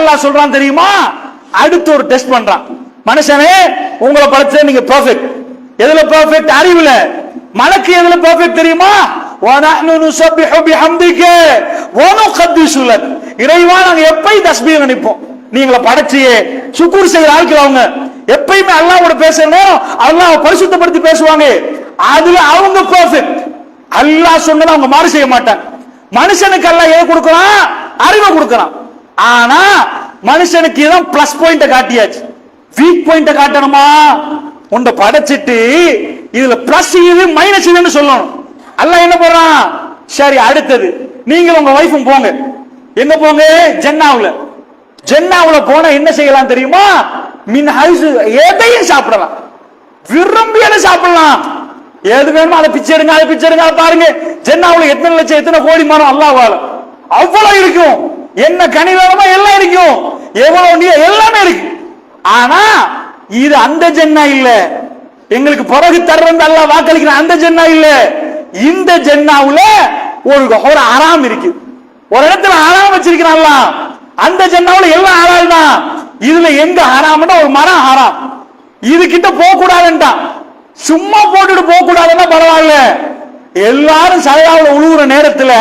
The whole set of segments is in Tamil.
அல்லாஹ் சொல்றான் தெரியுமா? அடுத்து ஒரு டெஸ்ட் பண்றான். மனுஷனே உங்களை படைச்ச நீங்க பர்ஃபெக்ட் எதுல பர்ஃபெக்ட் அறிவுல. மலக்கு எதுல பர்ஃபெக்ட் தெரியுமா? இறைவா நாங்க எப்பயும் தஸ்பீர் நினைப்போம். நீங்களை படைச்சியே. சுக்கூர் செய்யற ஆட்கள் அவங்க. எப்பயுமே அல்லாவோட பேசணும் அல்லாஹ் பரிசுத்தப்படுத்தி பேசுவாங்க. அதுல அவங்க பர்ஃபெக்ட் அல்லாஹ் சொன்னதை அவங்க மாறு செய்ய மாட்டாங்க. மனுஷனுக்கு எல்லாம் ஏன் கொடுக்கறான்? அறிவை கொடுக்கறான். ஆனா மனுஷனுக்கு இதான் பிளஸ் பாயிண்ட காட்டியாச்சு. வீக் பாயிண்ட காட்டணுமா? உன்னை படைச்சிட்டு இதுல பிளஸ் இது மைனஸ் இதுன்னு சொல்லணும். அல்ல என்ன போறான் சரி அடுத்தது. நீங்கள் உங்க வைஃபும் போங்க. எங்க போங்க? ஜென்னாவுல. ஜென்னாவுல போனா என்ன செய்யலாம் தெரியுமா? மின் ஹைஸ் எதையும் சாப்பிடலாம். விரும்பி சாப்பிடலாம்? எது வேணுமோ அதை பிச்சை எடுங்க அதை பிச்சை எடுங்க அதை பாருங்க. ஜென்னாவுல எத்தனை லட்சம் எத்தனை கோடி மரம் அல்லாஹ்வால அவ்வளவு இருக்கும். என்ன கனி வேணுமோ எல்லாம் இருக்கும். எவ்வளவு நீ எல்லாமே இருக்கு. ஆனா இது அந்த ஜென்னா இல்ல. எங்களுக்கு பிறகு தர்றது அல்ல வாக்களிக்கிற அந்த ஜென்னா இல்ல. இந்த ஜென்னாவுல ஒரு ஒரு அறாம் இருக்கு. ஒரு இடத்துல ஆறாம் வச்சிருக்கிறான்ல. அந்த ஜென்னாவுல எல்லாம் ஆறாள் தான் இதுல எங்க ஆறாம்னா ஒரு மரம் ஆறாம் இது கிட்ட போக கூடாதுன்றான் சும்மா போட்டுட்டு போக கூடாதுன்னா பரவாயில்ல. எல்லாரும் சரையாவில் உழுவுற நேரத்துல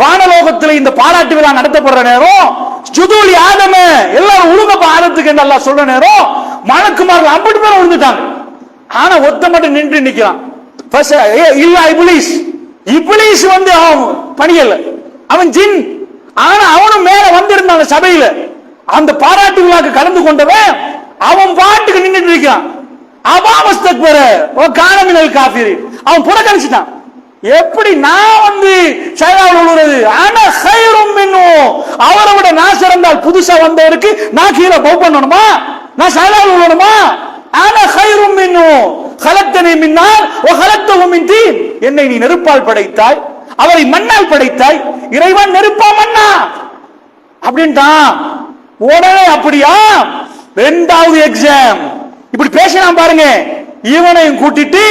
வானலோகத்தில் இந்த பாராட்டு விழா நடத்தப்படுற நேரம் சுதூலி ஆதம எல்லாரும் உழுங்க பாதத்துக்கு என்று அல்லாஹ் சொல்ற நேரம் மணக்குமார்கள் ஐம்பது பேர் விழுந்துட்டாங்க ஆனா ஒத்த மட்டும் நின்று நிக்கிறான். இல்ல இப்ளீஸ் இப்ளீஸ் வந்து அவன் பணியல அவன் ஜின். ஆனா அவனும் மேல வந்திருந்தான் அந்த சபையில. அந்த பாராட்டு விழாக்கு கலந்து கொண்டவன் அவன் பாட்டுக்கு நின்றுட்டு இருக்கான் அபாமஸ்தக் பெற ஓ காணமினல் காஃபிரி அவன் புறக்கணிச்சிட்டான் எப்படி நான் வந்து சைனாவில் உழுறது ஆனா சைரும் மின்னும் அவரை விட நான் சிறந்தால் புதுசா வந்தவருக்கு நான் கீழே பவ் பண்ணணுமா? நான் சைனாவில் உழணுமா ஆனா சைரும் மின்னும் கலத்தனை மின்னால் ஓ கலத்தவும் மின்றி என்னை நீ நெருப்பால் படைத்தாய் அவரை மண்ணால் படைத்தாய். இறைவன் நெருப்பா மண்ணா. அப்படின்ட்டான் உடனே அப்படியா? ரெண்டாவது எக்ஸாம் இப்படி பேசினான் பாருங்க. இவனையும் கூட்டிட்டு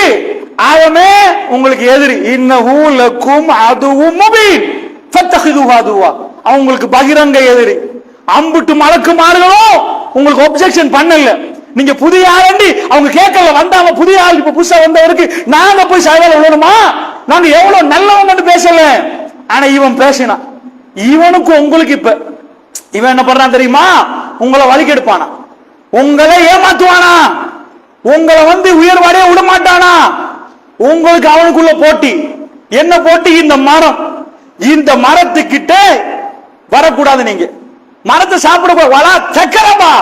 அவனே உங்களுக்கு எதிரி. இன்னஹு லக்கும் அதுவும் முபீன். ஃபத்தஹிதுஹு அதுவா. அவங்களுக்கு பகிரங்க எதிரி. அம்புட்டு மலக்கு மாறுகளும் உங்களுக்கு ஒப்ஜெக்ஷன் பண்ணல. நீங்க புதிய ஆளண்டி அவங்க கேட்கல வந்தாங்க புதிய ஆள் இப்ப புதுசா வந்தவருக்கு நாங்க போய் சைவல விழணுமா நாங்க எவ்வளவு நல்லவங்கன்னு பேசல. ஆனா இவன் பேசினான். இவனுக்கு உங்களுக்கு இப்ப இவன் என்ன பண்றான் தெரியுமா? உங்களை வலிக்கெடுப்பானா உங்களை ஏமாத்துவானா? உங்களை வந்து உயர்வாடே விட மாட்டானா உங்களுக்கு அவனுக்குள்ள போட்டி. என்ன போட்டி? இந்த மரம். இந்த மரத்துக்கிட்ட வரக்கூடாது நீங்க. மரத்தை சாப்பிட வளா சக்கரமா.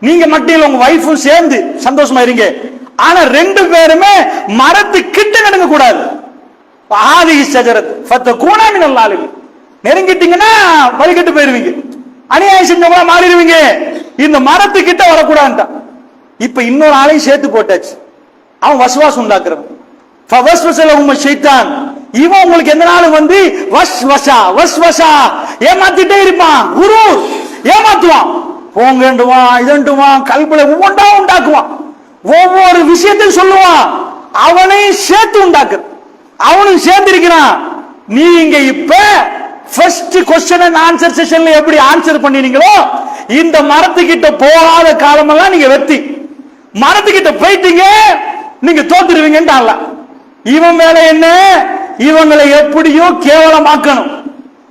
நீங்க மட்டும் இல்ல உங்க வைஃபும் சேர்ந்து சந்தோஷமா இருங்க. ஆனா ரெண்டு பேருமே மரத்து கிட்ட நடுங்க கூடாது ஆதி சஜரத் ஃபத்த கூணாமி நல்லாளு நெருங்கிட்டீங்கன்னா வழிகட்டு போயிருவீங்க. அநியாயம் செஞ்சவங்களா மாறிடுவீங்க. இந்த மரத்து கிட்ட வரக்கூடாதுட்டான் இப்ப இன்னொரு ஆளையும் சேர்த்து போட்டாச்சு. அவன் வசுவாசம் உண்டாக்குறவன். ஷைத்தான். இவன் உங்களுக்கு எந்த நாளும் வந்து வஸ் வசா வஸ் வசா ஏமாத்திட்டே இருப்பான் குரு. ஏமாத்துவான். போங்கண்டுவான் இதண்டுவான் கல்புல ஒவ்வொன்றா உண்டாக்குவான். ஒவ்வொரு விஷயத்தையும் சொல்லுவான். அவனையும் சேர்த்து உண்டாக்கு அவனும் சேர்ந்திருக்கிறான். நீங்க இப்ப ஃபர்ஸ்ட் கொஸ்டின் அண்ட் ஆன்சர் செஷன்ல எப்படி ஆன்சர் பண்ணினீங்களோ இந்த மரத்துக்கிட்ட போகாத காலமெல்லாம் நீங்க வெத்தி மரத்துக்கிட்ட போயிட்டீங்க நீங்க தோத்துருவீங்கன்னு இவன் மேல என்ன? இவங்களை எப்படியோ கேவலமாக்கணும்.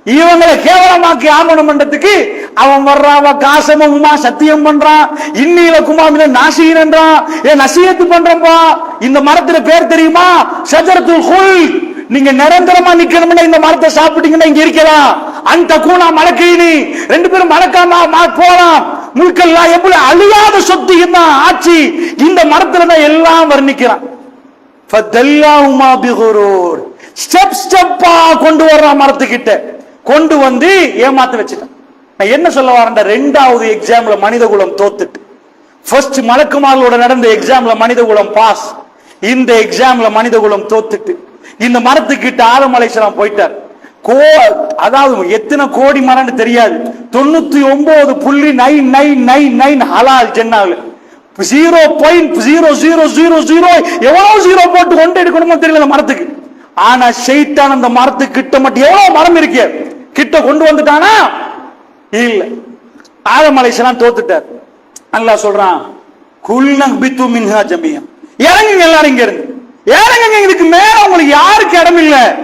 இவங்களை கேவலமாக்கி ஆமணம் பண்றதுக்கு அவன் வர்றான் அவன் காசமமா சத்தியம் பண்றான் இன்னில குமாமில நாசீனன்றான் ஏன் நசீகத்து பண்றப்பா இந்த மரத்துல பேர் தெரியுமா? ஷஜரத்துல் ஹுல் நீங்க நிரந்தரமா நிக்கணும்னா இந்த மரத்தை சாப்பிட்டீங்கன்னா இங்க இருக்கலாம் அந்த கூணா மலக்கீனி. ரெண்டு பேரும் மலக்காம மா- போலாம். முழுக்கெல்லாம் எப்படி அழியாத சொத்து என்ன ஆட்சி? இந்த மரத்துல தான் எல்லாம் வர்ணிக்கிறான். ஸ்டெப் ஸ்டெப்பா கொண்டு வர்றான் மரத்துக்கிட்ட. கொண்டு வந்து ஏமாத்த வச்சுட்டேன் நான் என்ன சொல்ல வரேன் ரெண்டாவது எக்ஸாம்ல மனிதகுலம் தோத்துட்டு. ஃபர்ஸ்ட் மலக்குமார்களோட நடந்த எக்ஸாம்ல மனிதகுலம் பாஸ் இந்த எக்ஸாம்ல மனிதகுலம் தோத்துட்டு. இந்த மரத்துக்கிட்ட ஆதம் அலைசலாம் போயிட்டார். கோ அதாவது எத்தனை கோடி மரம்னு தெரியாது. தொண்ணூத்தி ஒன்பது புள்ளி நைன் நைன் நைன் நைன் ஹலால் ஜென்னாவில் zero point zero zero zero zero எவ்வளவு ஜீரோ போட்டு கொண்டு எடுக்கணுமோ தெரியல அந்த மரத்துக்கு. ஆனா ஷெய்தான் அந்த மரத்துக்கு கிட்ட மட்டும் எவ்வளவு மரம் இருக்கு? கிட்ட கொண்டு வந்துட்டானா? இல்ல. ஆதம் அலைஹிஸ்ஸலாம் தோத்துட்டார். நல்லா சொல்றான் குல்னக் பித்து மின்ஹா ஜமியம் இறங்குங்க எல்லாரும் இங்க இருந்து இறங்குங்க இதுக்கு மேல உங்களுக்கு யாருக்கு இடம் இல்ல?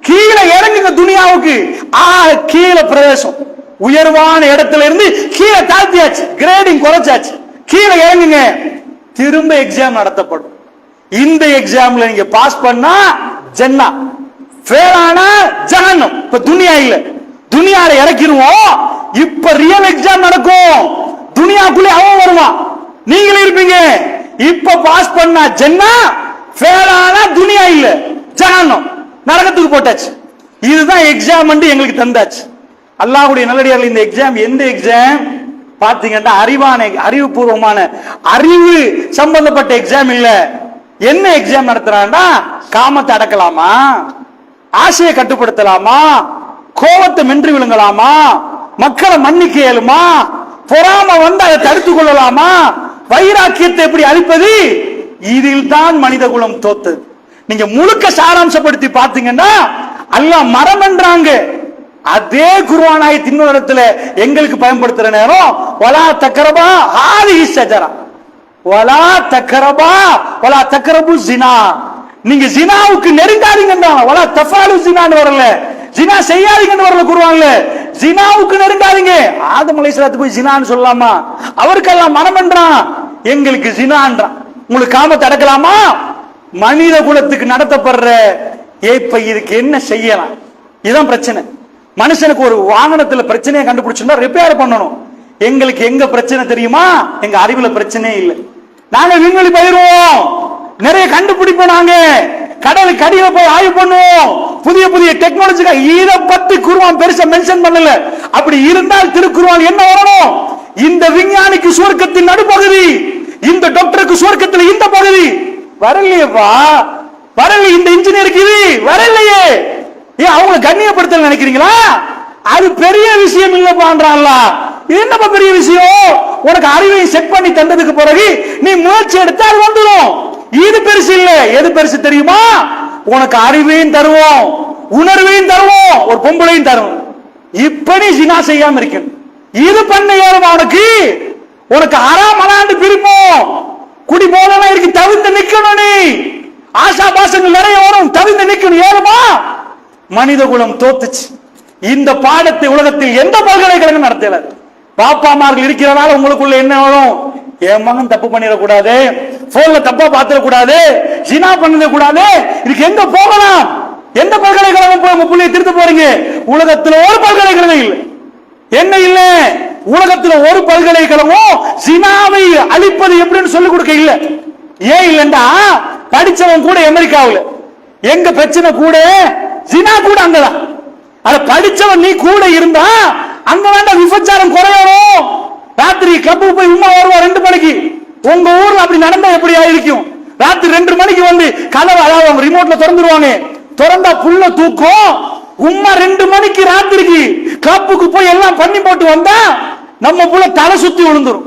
கீழே இறங்குங்க துனியாவுக்கு. ஆ கீழே பிரவேசம். உயர்வான இடத்துல இருந்து கீழே தாழ்த்தியாச்சு. கிரேடிங் குறைச்சாச்சு. கீழே இறங்குங்க. திரும்ப எக்ஸாம் நடத்தப்படும். இந்த எக்ஸாம்ல நீங்க பாஸ் பண்ணா ஜன்னா. ஃபெயில் ஆனா ஜஹன்னம். இப்ப துனியா இல்ல. துனியால இறக்கிடுவோம். இப்ப ரியல் எக்ஸாம் நடக்கும். துனியாக்குள்ளே அவன் வருவான். நீங்களும் இருப்பீங்க. இப்ப பாஸ் பண்ணா ஜன்னா ஃபெயில் ஆனா துனியா இல்ல. ஜஹன்னம். நரகத்துக்கு போட்டாச்சு. இதுதான் எக்ஸாம் எங்களுக்கு தந்தாச்சு. அல்லாஹ்வுடைய நல்லடியார்கள் இந்த எக்ஸாம் எந்த எக்ஸாம் பாத்தீங்கன்னா அறிவான அறிவுபூர்வமான அறிவு சம்பந்தப்பட்ட எக்ஸாம் இல்ல. என்ன எக்ஸாம் நடத்துறான்னா காமத்தை அடக்கலாமா? ஆசையை கட்டுப்படுத்தலாமா? கோபத்தை மென்று விழுங்கலாமா? மக்களை மன்னிக்க இயலுமா? பொறாம வந்து அதை தடுத்துக் கொள்ளலாமா? வைராக்கியத்தை எப்படி அழிப்பது? இதில் தான் மனித குலம் தோத்தது. நீங்க முழுக்க சாராம்சப்படுத்தி பார்த்தீங்கன்னா அல்ல மரம் என்றாங்க அதே குருவானாய் தின்னுடத்துல எங்களுக்கு பயன்படுத்துற நேரம் வலா தக்கரபா ஆதி சஜரா வலா தக்கரபா வலா தக்கரபு ஜினா நீங்க ஜினாவுக்கு நெருங்காதீங்கன்னு வலா தஃபாலு ஜினான்னு வரல. ஜினா செய்யாதீங்கன்னு வரல குருவான்ல ஜினாவுக்கு நெருங்காதீங்க. ஆதம் அலைஹிஸ்ஸலாத்து போய் ஜினான்னு சொல்லலாமா? அவருக்கெல்லாம் மனம் என்றான் எங்களுக்கு ஜினான்றான் உங்களுக்கு காம அடக்கலாமா? மனித குலத்துக்கு நடத்தப்படுற ஏப்ப இதுக்கு என்ன செய்யலாம்? இதுதான் பிரச்சனை. மனுஷனுக்கு ஒரு வாகனத்துல பிரச்சனையை கண்டுபிடிச்சிருந்தா ரிப்பேர் பண்ணணும். எங்களுக்கு எங்க பிரச்சனை தெரியுமா? எங்க அறிவுல பிரச்சனையே இல்லை. நாங்க விண்வெளி போயிருவோம். நிறைய கண்டுபிடிப்போம் நாங்க. கடலுக்கு அடியில போய் ஆய்வு பண்ணுவோம். புதிய புதிய டெக்னாலஜி இதை பத்தி குருவான் பெருசா மென்ஷன் பண்ணல. அப்படி இருந்தால் திருக்குருவான் என்ன வரணும்? இந்த விஞ்ஞானிக்கு சுவர்க்கத்தின் நடுப்பகுதி இந்த டாக்டருக்கு சுவர்க்கத்தில் இந்த பகுதி. வரலையேப்பா. வரல இந்த இன்ஜினியருக்கு இது. வரலையே. ஏன் அவங்கள கண்ணியப்படுத்தல நினைக்கிறீங்களா? அது பெரிய விஷயம் இல்லப்பான்றான்ல இது என்னப்பா பெரிய விஷயம்? உனக்கு அறிவை செட் பண்ணி தந்ததுக்கு பிறகு நீ முயற்சி எடுத்தா அது வந்துடும் இது பெருசு இல்ல. எது பெருசு தெரியுமா? உனக்கு அறிவையும் தருவோம். உணர்வையும் தருவோம். ஒரு பொம்பளையும் தருவோம். இப்படி ஜினா செய்யாம இருக்கணும். இது பண்ண ஏறுமா உனக்கு? உனக்கு அறாம் அலாண்டு பிரிப்போம். குடி போனா இருக்கு தவிர்த்து நிக்கணும் நீ. ஆசா பாசங்கள் நிறைய வரும். தவிர்த்து நிக்கணும். ஏறுமா? மனித குலம் தோத்துச்சு. இந்த பாடத்தை உலகத்தில் எந்த பல்கலைக்கழகம் நடத்தல? பாப்பாமார்கள் இருக்கிறனால உங்களுக்குள்ள என்ன வரும்? என் மகன் தப்பு பண்ணிடக்கூடாது. போன்ல தப்பா பார்த்திட கூடாது ஜினா பண்ணிட கூடாது இதுக்கு எங்க போகலாம்? எந்த பல்கலைக்கழகம் போய் உங்க பிள்ளைய திருத்த போறீங்க? உலகத்துல ஒரு பல்கலைக்கழகம் இல்லை. என்ன இல்ல? உலகத்துல ஒரு பல்கலைக்கழகம் சினாவை அழிப்பது எப்படின்னு சொல்லிக் கொடுக்க இல்ல. ஏன் இல்லண்டா? படிச்சவன் கூட அமெரிக்காவில். எங்க பிரச்சனை கூட சினா கூட அங்கதான். அத படிச்சவன் நீ கூட இருந்தா அங்க வேண்டாம் விபச்சாரம் குறையணும். ராத்திரி கிளப்புக்கு போய் உமா வருவா ரெண்டு மணிக்கு. உங்க ஊர்ல அப்படி நடந்தா எப்படி ஆயிருக்கும்? ராத்திரி ரெண்டு மணிக்கு வந்து கதவை அதாவது அவங்க ரிமோட்ல திறந்துருவாங்க. திறந்தா புள்ள தூக்கம். உமா ரெண்டு மணிக்கு ராத்திரிக்கு கிளப்புக்கு போய் எல்லாம் பண்ணி போட்டு வந்தா நம்ம புள்ள தலை சுத்தி விழுந்துரும்.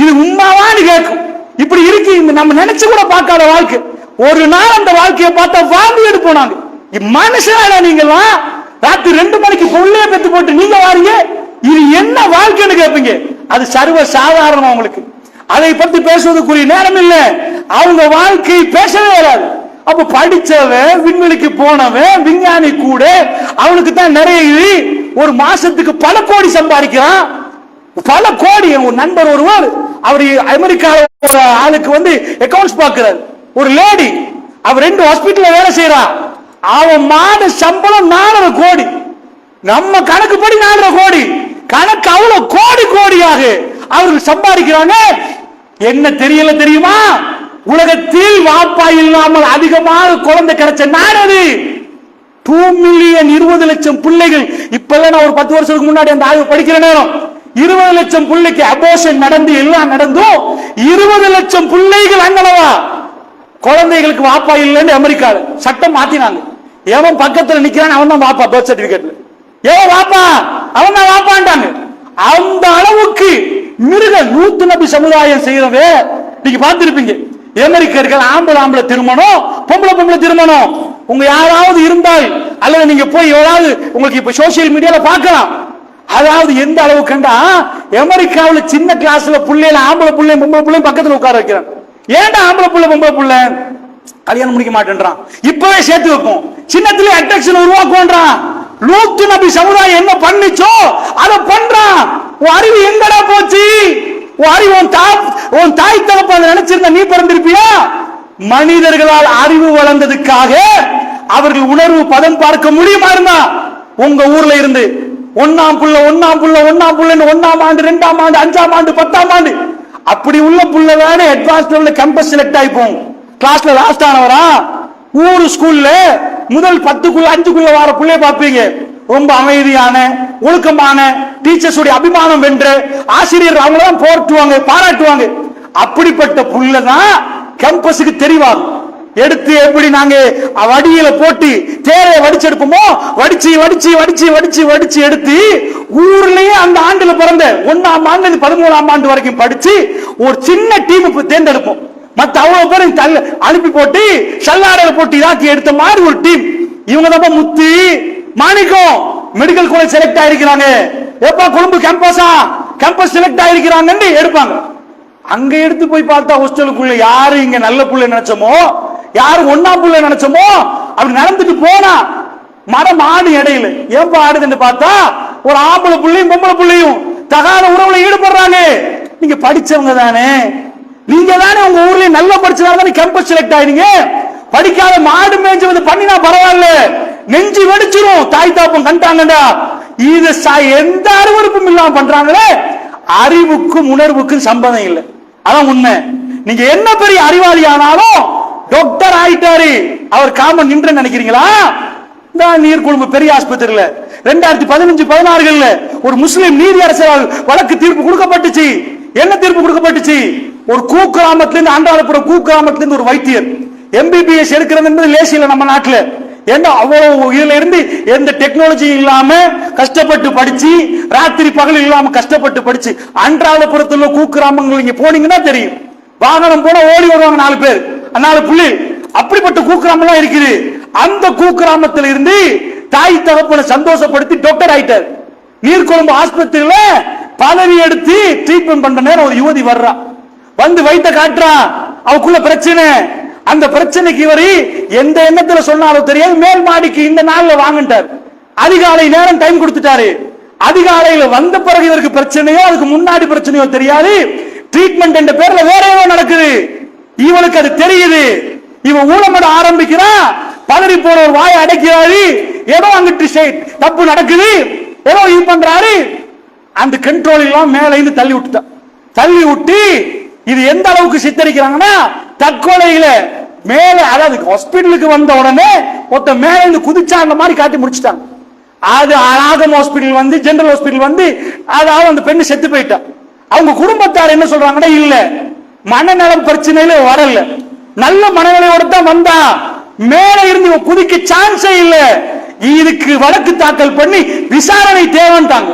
இது உண்மாவான்னு கேட்கும். இப்படி இருக்கு இந்த நம்ம நினைச்சு கூட பார்க்காத வாழ்க்கை. ஒரு நாள் அந்த வாழ்க்கையை பார்த்தா வாந்தி எடுப்போம் நாங்க. மனுஷனா நீங்களா ராத்திரி ரெண்டு மணிக்கு பொருளே பெத்து போட்டு நீங்க வாரீங்க? இது என்ன வாழ்க்கைன்னு கேட்பீங்க அது சர்வ சாதாரணம் உங்களுக்கு. அதை பத்தி பேசுவதற்குரிய நேரம் இல்ல. அவங்க வாழ்க்கை பேசவே வராது. அப்ப படிச்சவன் விண்வெளிக்கு போனவன் விஞ்ஞானி கூட அவனுக்கு தான் நிறைய ஒரு மாசத்துக்கு பல கோடி சம்பாதிக்கிறான். பல கோடி. ஒரு நண்பர் ஒருவர் அவர் அமெரிக்கால ஆளுக்கு வந்து அக்கவுண்ட்ஸ் பார்க்கிறார். ஒரு லேடி அவர் ரெண்டு ஹாஸ்பிட்டல்ல வேலை செய்யறான் அவன் மாத சம்பளம் நாலரை கோடி. நம்ம கணக்கு படி நாலரை கோடி. கணக்கு அவ்வளவு கோடி கோடியாக அவர்கள் சம்பாதிக்கிறாங்க. என்ன தெரியல தெரியுமா? உலகத்தில் வாப்பா இல்லாமல் அதிகமாக குழந்தை கிடைச்ச நாடு டூ மில்லியன் இருபது லட்சம் பிள்ளைகள். இப்ப நான் ஒரு பத்து வருஷத்துக்கு முன்னாடி அந்த ஆய்வு படிக்கிற நேரம் இருபது லட்சம் பிள்ளைக்கு அபோஷன் நடந்து எல்லாம் நடந்தும் இருபது லட்சம் பிள்ளைகள் அங்கனவா? குழந்தைகளுக்கு வாப்பா இல்லைன்னு அமெரிக்கா சட்டம் மாத்தினாங்க. எவன் பக்கத்துல நிக்கிறான் அவன் தான் வாப்பா பர்த் சர்டிபிகேட்ல எவன் வாப்பா அவன் தான் வாப்பான்டாங்க அந்த அளவுக்கு மிருக நூத்து நபி சமுதாயம் செய்யறவே நீங்க பார்த்திருப்பீங்க. அமெரிக்கர்கள் ஆம்பளை ஆம்பளை திருமணம் பொம்பளை பொம்பளை திருமணம். உங்க யாராவது இருந்தால் அல்லது நீங்க போய் எவ்வளவு உங்களுக்கு இப்ப சோசியல் மீடியால பார்க்கலாம். அதாவது எந்த அளவு கண்டா அமெரிக்காவில் சின்ன கிளாஸ்ல பிள்ளைல ஆம்பளை பிள்ளை பொம்பளை புள்ளையும் பக்கத்துல உட்கார வைக்கிறான் ஏன்டா ஆம்பளை பிள்ளை பொம்பளை பிள்ளை? கல்யாணம் முடிக்க மாட்டேன்றான். இப்பவே சேர்த்து வைப்போம். சின்னத்திலே அட்ராக்ஷன் உருவாக்குவான்றான் லூத்து நபி சமுதாயம் என்ன பண்ணிச்சோ அதை பண்றான். உன் அறிவு எங்கடா போச்சு? உன் அறிவு உன் தா உன் தாய் தகப்ப நினைச்சிருந்த நீ பிறந்திருப்பியா? மனிதர்களால் அறிவு வளர்ந்ததுக்காக அவர்கள் உணர்வு பதம் பார்க்க முடியுமா இருந்தா? உங்க ஊர்ல இருந்து ஒன்னாம் புள்ள ஒன்னாம் புள்ள ஒன்னாம் புள்ளன்னு ஒன்னாம் ஆண்டு ரெண்டாம் ஆண்டு அஞ்சாம் ஆண்டு பத்தாம் ஆண்டு. அப்படி உள்ள புள்ள தானே அட்வான்ஸ் லெவல்ல கேம்பஸ் செலக்ட் ஆகிப்போம் கிளாஸ்ல லாஸ்ட் ஆனவரா? ஊர் ஸ்கூல்ல முதல் பத்துக்குள்ள அஞ்சுக்குள்ள வர பிள்ளைய பார்ப்பீங்க. ரொம்ப அமைதியான ஒழுக்கமான டீச்சர்ஸ் உடைய அபிமானம் வென்று ஆசிரியர் அவங்க தான் போட்டுவாங்க பாராட்டுவாங்க. அப்படிப்பட்ட புள்ள தான் கேம்பஸுக்கு தெரிவாங்க எடுத்து எப்படி நாங்க வடியில போட்டு தேரைய வடிச்சு எடுப்போமோ வடிச்சு வடிச்சு வடிச்சு வடிச்சு வடிச்சு எடுத்து ஊர்லயே அந்த ஆண்டுல பிறந்த ஒன்னாம் ஆண்டு பதிமூணாம் ஆண்டு வரைக்கும் படிச்சு ஒரு சின்ன டீம் தேர்ந்தெடுப்போம். மற்ற அவ்வளவு பேரும் அனுப்பி போட்டு சல்லாடையில போட்டு இதாக்கி எடுத்த மாதிரி ஒரு டீம் இவங்க தான் Muthi Manikkam medical college select ஆயிருக்கிறாங்க. எப்பா கொழும்பு கேம்பஸா கேம்பஸ் செலக்ட் ஆயிருக்கிறாங்கன்னு எடுப்பாங்க. அங்க எடுத்து போய் பார்த்தா ஹோஸ்டலுக்குள்ள யாரு இங்க நல்ல புள்ள நினைச்சோமோ? யாரு ஒன்னா புள்ள நினைச்சோமோ? அப்படி நடந்துட்டு போனா மரம் ஆடு இடையில. ஏப்பா ஆடுதுன்னு பார்த்தா ஒரு ஆம்பளை புள்ளையும் பொம்பளை புள்ளையும் தகாத உறவுல ஈடுபடுறாங்க. நீங்க படிச்சவங்க தானே. நீங்க தானே உங்க ஊர்ல நல்லா படிச்சதால தானே கேம்பஸ் செலக்ட் ஆயிருங்க படிக்காத மாடு மேய்ஞ்சு வந்து பண்ணினா பரவாயில்ல. நெஞ்சு வெடிச்சிரும். தாய் தாப்பம் கண்டாங்கடா. இது எந்த அருவருப்பும் இல்லாம பண்றாங்களே? அறிவுக்கும் உணர்வுக்கும் சம்பந்தம் இல்லை. அதான் உண்மை. நீங்க என்ன பெரிய அறிவாளி ஆனாலும் டாக்டர் ஆயிட்டாரு. அவர் காமன் நின்று நினைக்கிறீங்களா? தான் நீர்கொழும்பு பெரிய ஆஸ்பத்திரியில. ரெண்டாயிரத்தி பதினஞ்சு பதினாறுகள்ல ஒரு முஸ்லிம் நீதி அரசால் வழக்கு தீர்ப்பு கொடுக்கப்பட்டுச்சு. என்ன தீர்ப்பு கொடுக்கப்பட்டுச்சு? ஒரு கூக்கிராமத்திலிருந்து கிராமத்துல இருந்து ஆண்டாளபுரம் ஒரு வைத்தியர். எம்பிபிஎஸ் எடுக்கிறதுன்றது லேசியில் நம்ம நாட்டில். ஏன்னா அவ்வளவு இதுல இருந்து எந்த டெக்னாலஜி இல்லாம கஷ்டப்பட்டு படிச்சு ராத்திரி பகல் இல்லாம கஷ்டப்பட்டு படிச்சு அன்றாடபுரத்துல உள்ள கூக்கிராமங்கள் நீங்க போனீங்கன்னா தெரியும். வாகனம் போனா ஓடி வருவாங்க நாலு பேர். நாலு புள்ளி. அப்படிப்பட்ட கூக்கிராமம் இருக்குது. அந்த கூக்கிராமத்தில் இருந்து தாய் தகப்பனை சந்தோஷப்படுத்தி டாக்டர் ஆயிட்டார். நீர்கொழும்பு ஆஸ்பத்திரியில பதவி எடுத்து ட்ரீட்மெண்ட் பண்ற நேரம் ஒரு யுவதி வர்றா. வந்து வைத்த காட்டுறா அவக்குள்ள பிரச்சனை. அந்த பிரச்சனைக்கு இவரு எந்த எண்ணத்துல சொன்னாலும் தெரியாது. மேல் மாடிக்கு இந்த நாள்ல வாங்கிட்டார். அதிகாலை நேரம் டைம் கொடுத்துட்டாரு. அதிகாலையில வந்த பிறகு இவருக்கு பிரச்சனையோ அதுக்கு முன்னாடி பிரச்சனையோ தெரியாது. ட்ரீட்மெண்ட் என்ற பேர்ல வேற ஏதோ நடக்குது. இவனுக்கு அது தெரியுது. இவன் ஊழமிட ஆரம்பிக்கிறா. பதறி போன ஒரு வாயை அடைக்கிறாரு. ஏதோ அங்கிட்டு தப்பு நடக்குது. ஏதோ இது பண்றாரு. அந்த கண்ட்ரோல் எல்லாம் மேல இருந்து தள்ளி விட்டுட்டான் தள்ளி விட்டு இது எந்த அளவுக்கு சித்தரிக்கிறாங்கன்னா தற்கொலையில மேல அதாவது ஹாஸ்பிட்டலுக்கு வந்த உடனே ஒருத்த மேல இருந்து குதிச்சா அந்த மாதிரி காட்டி முடிச்சிட்டாங்க. அது அனாதம் ஹாஸ்பிட்டல் வந்து ஜெனரல் ஹாஸ்பிட்டல் வந்து அதாவது அந்த பெண்ணு செத்து போயிட்டான் அவங்க குடும்பத்தார் என்ன சொல்றாங்கன்னா இல்ல மனநலம் பிரச்சனையில வரல. நல்ல மனநிலையோட தான் வந்தா மேல இருந்து இவன் குதிக்க சான்ஸே இல்ல. இதுக்கு வழக்கு தாக்கல் பண்ணி விசாரணை தேவைன்ட்டாங்க.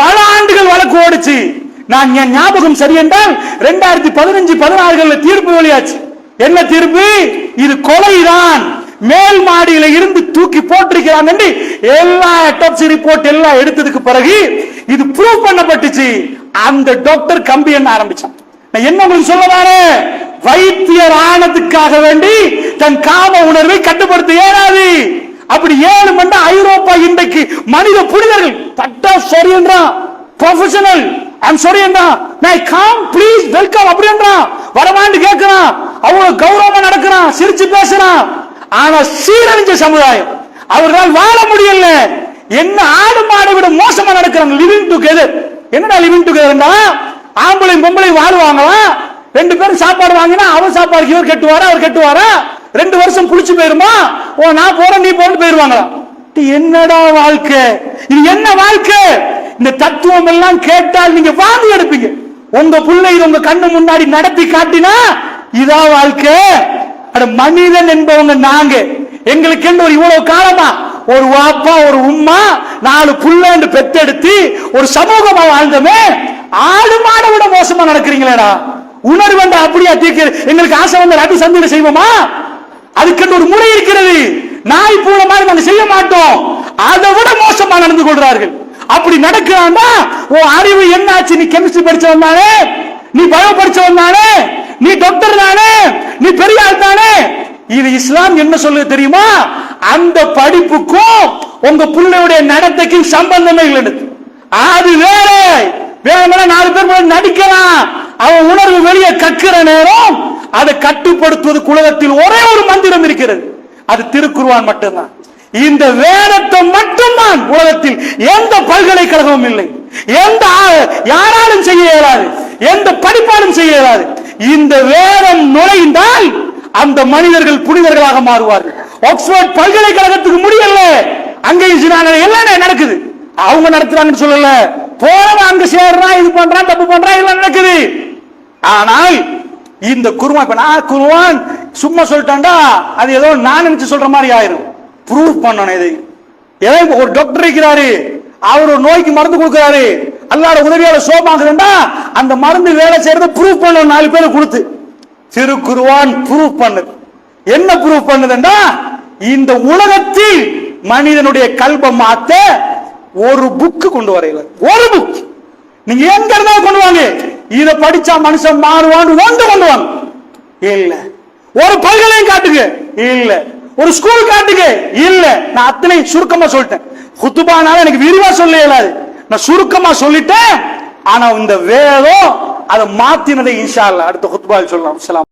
பல ஆண்டுகள் வழக்கு ஓடுச்சு. நான் என் ஞாபகம் சரி என்றால் ரெண்டாயிரத்தி பதினஞ்சு பதினாறுகள்ல தீர்ப்பு வெளியாச்சு. என்ன தீர்ப்பு? இது கொலைதான். மேல் மாடியில இருந்து தூக்கி போட்டிருக்கிறான் என்று எல்லா அட்டாப்சி ரிப்போர்ட் எல்லாம் எடுத்ததுக்கு பிறகு இது ப்ரூவ் பண்ணப்பட்டுச்சு. அந்த டாக்டர் கம்பி என்ன ஆரம்பிச்சான்? நான் என்ன உங்களுக்கு சொல்ல வரேன்? வைத்தியர் ஆனதுக்காக வேண்டி தன் காம உணர்வை கட்டுப்படுத்த ஏறாது. அப்படி ஏழு மண்ட ஐரோப்பா இன்றைக்கு மனித புனிதர்கள் பட்டா சரி என்றான். ப்ரொஃபஷனல் ஐம் சாரி என்றான் நான் காம் ப்ளீஸ் வெல்கம் அப்படின்றான் வரவான்னு கேட்கிறான் அவ்வளவு கௌரவமா நடக்கிறான். சிரிச்சு பேசுறான். ஆனா சீரழிஞ்ச சமுதாயம். அவர்களால் வாழ முடியல. என்ன ஆடு மாடு விட மோசமா நடக்கிறாங்க? லிவிங் டுகெதர் என்னடா லிவிங் டுகெதர்னா ஆம்பளையும் பொம்பளையும் வாழ்வாங்களா? ரெண்டு பேரும் சாப்பாடு வாங்கினா அவர் சாப்பாடு இவர் கட்டுவாரா? அவர் கட்டுவாரா? ரெண்டு வருஷம் புளிச்சு போயிருமா? ஓ நான் போறேன் நீ போட்டு போயிருவாங்களா? என்னடா வாழ்க்கை? இது என்ன வாழ்க்கை? இந்த தத்துவம் எல்லாம் கேட்டால் நீங்க வாங்கி எடுப்பீங்க. உங்க பிள்ளை இது உங்க கண்ணு முன்னாடி நடத்தி காட்டினா இதா வாழ்க்கை. அட மனிதன் என்பவங்க நாங்க. எங்களுக்கு என்ன ஒரு இவ்வளவு காலமா? ஒரு வாப்பா ஒரு உம்மா நாலு புள்ளண்டு பெத்தெடுத்து ஒரு சமூகமா வாழ்ந்தோமே. ஆடு மாடை விட மோசமா நடக்கிறீங்களேடா. உணர்வு வந்து அப்படியா தீர்க்க எங்களுக்கு ஆசை வந்த அடி சந்தையில செய்வோமா? அதுக்கென்று ஒரு முறை இருக்கிறது. நாய் பூனை மாதிரி நாங்க செய்ய மாட்டோம். அதை விட மோசமா நடந்து கொள்றார்கள் அப்படி நடக்கிறான்னா உன் அறிவு என்னாச்சு? நீ கெமிஸ்ட்ரி படிச்சவன் தானே? நீ பயோ படிச்சவன் தானே? நீ டாக்டர் தானே? நீ பெரிய ஆள் தானே? இது இஸ்லாம் என்ன சொல்லுது தெரியுமா? அந்த படிப்புக்கும் உங்க பிள்ளையுடைய நடத்தைக்கும் சம்பந்தமே இல்லை அது வேற. வேணும்னா நாலு பேர் முன்னாடி நடிக்கலாம். அவன் உணர்வு வெளியே கக்கிற நேரம் அதை கட்டுப்படுத்துவது குலகத்தில் ஒரே ஒரு மந்திரம் இருக்கிறது. அது திருக்குருவான் மட்டும்தான். இந்த வேதத்தை மட்டும்தான் உலகத்தில் எந்த பல்கலைக்கழகமும் இல்லை. எந்த யாராலும் செய்ய இயலாது. எந்த படிப்பாலும் செய்ய இயலாது. இந்த வேதம் நுழைந்தால் அந்த மனிதர்கள் புனிதர்களாக மாறுவார்கள். ஆக்ஸ்போர்ட் பல்கலைக்கழகத்துக்கு முடியல. அங்கேயும் சினான எல்லாம் நடக்குது. அவங்க நடத்துறாங்கன்னு சொல்லல. போறவன் அங்க சேர்றான் இது பண்றான் தப்பு பண்றான் எல்லாம் நடக்குது. ஆனால் இந்த குருமா இப்ப நான் குருவான் சும்மா சொல்லிட்டான்டா அது ஏதோ நான் நினைச்சு சொல்ற மாதிரி ஆயிரும். ப்ரூவ் பண்ணணும் இதை. ஏதோ ஒரு டாக்டர் இருக்கிறாரு? அவர் ஒரு நோய்க்கு மருந்து கொடுக்கிறாரு. அல்லாட உதவியால சோமாக்குதுண்டா அந்த மருந்து வேலை செய்யறத ப்ரூவ் பண்ணணும் நாலு பேரை கொடுத்து. திருக்குருவான் ப்ரூவ் பண்ணுது. என்ன ப்ரூவ் பண்ணுதுன்னா இந்த உலகத்தில் மனிதனுடைய கல்பை மாத்த ஒரு புக்கு கொண்டு வரையில ஒரு புக் நீங்க எங்க இருந்தா கொண்டு வாங்க. இதை படிச்சா மனுஷன் மாறுவான்னு ஒன்று கொண்டு வாங்க. இல்ல. ஒரு பல்கலையும் காட்டுங்க. இல்ல. ஒரு ஸ்கூல் காட்டுக்கு. இல்ல நான் அத்தனை சுருக்கமா சொல்லிட்டேன். குத்துபானால எனக்கு விரிவா சொல்ல இயலாது நான் சுருக்கமா சொல்லிட்டேன். ஆனா இந்த வேதம் அதை மாத்தினதை இன்ஷா இல்ல அடுத்த குத்துபாவில் சொல்லலாம்.